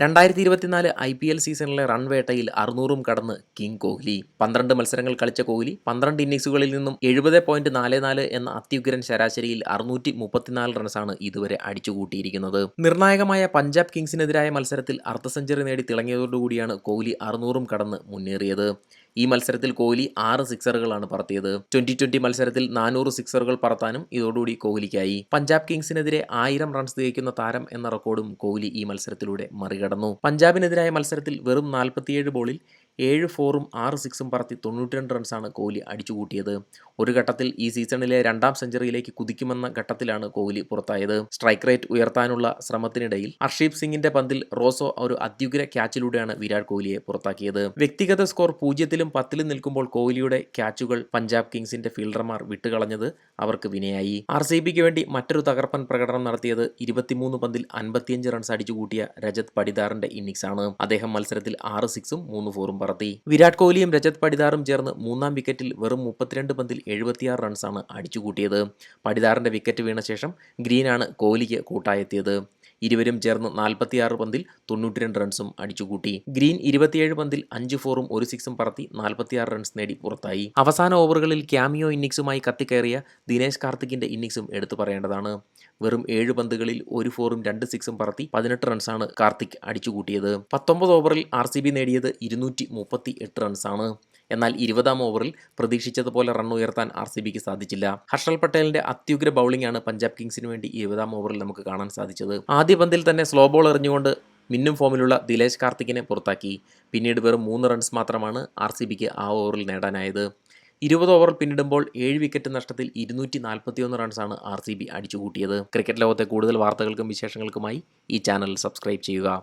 രണ്ടായിരത്തി ഇരുപത്തിനാല് I P L സീസണിലെ റൺവേട്ടയിൽ അറുന്നൂറും കടന്ന് കിങ് കോഹ്ലി. പന്ത്രണ്ട് മത്സരങ്ങൾ കളിച്ച കോഹ്ലി പന്ത്രണ്ട് ഇന്നിംഗ്സുകളിൽ നിന്നും എഴുപത് പോയിന്റ് നാല് നാല് എന്ന അത്യുഗ്രൻ ശരാശരിയിൽ അറുന്നൂറ്റി മുപ്പത്തിനാല് റൺസാണ് ഇതുവരെ അടിച്ചുകൂട്ടിയിരിക്കുന്നത്. നിർണായകമായ പഞ്ചാബ് കിങ്സിനെതിരായ മത്സരത്തിൽ അർദ്ധ സെഞ്ചുറി നേടി തിളങ്ങിയതോടുകൂടിയാണ് കോഹ്ലി അറുന്നൂറും കടന്ന് മുന്നേറിയത്. ഈ മത്സരത്തിൽ കോഹ്ലി ആറ് സിക്സറുകളാണ് പറത്തിയത്. ട്വന്റി ട്വന്റി മത്സരത്തിൽ നാനൂറ് സിക്സറുകൾ പറത്താനും ഇതോടുകൂടി കോഹ്ലിക്കായി. പഞ്ചാബ് കിങ്സിനെതിരെ ആയിരം റൺസ് തികയ്ക്കുന്ന താരം എന്ന റെക്കോർഡും കോഹ്ലി ഈ മത്സരത്തിലൂടെ മറികടന്നു. പഞ്ചാബിനെതിരായ മത്സരത്തിൽ വെറും നാൽപ്പത്തിയേഴ് ബോളിൽ ഏഴ് ഫോറും ആറ് സിക്സും പറത്തി തൊണ്ണൂറ്റി രണ്ട് റൺസാണ് കോഹ്ലി അടിച്ചുകൂട്ടിയത്. ഒരു ഘട്ടത്തിൽ ഈ സീസണിലെ രണ്ടാം സെഞ്ചുറിയിലേക്ക് കുതിക്കുമെന്ന ഘട്ടത്തിലാണ് കോഹ്ലി പുറത്തായത്. സ്ട്രൈക്ക് റേറ്റ് ഉയർത്താനുള്ള ശ്രമത്തിനിടയിൽ ഹർഷീപ് സിംഗിന്റെ പന്തിൽ റോസോ ഒരു അത്യുഗ്ര ക്യാച്ചിലൂടെയാണ് വിരാട് കോഹ്ലിയെ പുറത്താക്കിയത്. വ്യക്തിഗത സ്കോർ പൂജ്യത്തിലും പത്തിലും നിൽക്കുമ്പോൾ കോഹ്ലിയുടെ ക്യാച്ചുകൾ പഞ്ചാബ് കിങ്സിന്റെ ഫീൽഡർമാർ വിട്ടുകളഞ്ഞത് അവർക്ക് വിനയായി. ആർ സി ബിക്ക് വേണ്ടി മറ്റൊരു തകർപ്പൻ പ്രകടനം നടത്തിയത് ഇരുപത്തിമൂന്ന് പന്തിൽ അൻപത്തിയഞ്ച് റൺസ് അടിച്ചു കൂട്ടിയ രജത് പടിദാറിന്റെ ഇന്നിംഗ്സാണ് അദ്ദേഹം മത്സരത്തിൽ ആറ് സിക്സും മൂന്ന് ഫോറും പറത്തി. വിരാട് കോഹ്ലിയും രജത് പടിദാറും ചേർന്ന് മൂന്നാം വിക്കറ്റിൽ വെറും മുപ്പത്തിരണ്ട് പന്തിൽ എഴുപത്തിയാറ് റൺസാണ് അടിച്ചുകൂട്ടിയത് പടിദാറിന്റെ വിക്കറ്റ് വീണ ശേഷം ഗ്രീനാണ് കോഹ്ലിക്ക് കൂട്ടായെത്തിയത് ഇരുവരും ചേർന്ന് നാൽപ്പത്തിയാറ് പന്തിൽ തൊണ്ണൂറ്റിരണ്ട് റൺസും അടിച്ചുകൂട്ടി. ഗ്രീൻ ഇരുപത്തിയേഴ് പന്തിൽ അഞ്ച് ഫോറും ഒരു സിക്സും പറത്തി നാൽപ്പത്തിയാറ് റൺസ് നേടി പുറത്തായി. അവസാന ഓവറുകളിൽ ക്യാമിയോ ഇന്നിങ്സുമായി കത്തിക്കയറിയ ദിനേശ് കാർത്തിക്കിന്റെ ഇന്നിങ്സും എടുത്തു പറയേണ്ടതാണ്. വെറും ഏഴ് പന്തുകളിൽ ഒരു ഫോറും രണ്ട് സിക്സും പറത്തി പതിനെട്ട് റൺസാണ് കാർത്തിക് അടിച്ചുകൂട്ടിയത്. പത്തൊമ്പത് ഓവറിൽ ആർ സി ബി നേടിയത് ഇരുന്നൂറ്റി മുപ്പത്തി എട്ട് റൺസാണ്. എന്നാൽ ഇരുപതാം ഓവറിൽ പ്രതീക്ഷിച്ചതുപോലെ റൺ ഉയർത്താൻ ആർ സി ബിക്ക് സാധിച്ചില്ല. ഹർഷൽ പട്ടേലിന്റെ അത്യുഗ്ര ബൗളിംഗ് ആണ് പഞ്ചാബ് കിങ്സിന് വേണ്ടി ഇരുപതാം ഓവറിൽ നമുക്ക് കാണാൻ സാധിച്ചത്. ആദ്യ പന്തിൽ തന്നെ സ്ലോ ബോൾ എറിഞ്ഞുകൊണ്ട് മിന്നും ഫോമിലുള്ള ദിലേശ് കാർത്തിക്കിനെ പുറത്താക്കി. പിന്നീട് വെറും മൂന്ന് റൺസ് മാത്രമാണ് ആർ സി ബിക്ക് ആ ഓവറിൽ നേടാനായത്. ഇരുപത് ഓവർ പിന്നിടുമ്പോൾ ഏഴ് വിക്കറ്റ് നഷ്ടത്തിൽ ഇരുന്നൂറ്റി നാൽപ്പത്തിയൊന്ന് റൺസാണ് ആർ സി ബി അടിച്ചുകൂട്ടിയത്. ക്രിക്കറ്റ് ലോകത്തെ കൂടുതൽ വാർത്തകൾക്കും വിശേഷങ്ങൾക്കുമായി ഈ ചാനൽ സബ്സ്ക്രൈബ് ചെയ്യുക.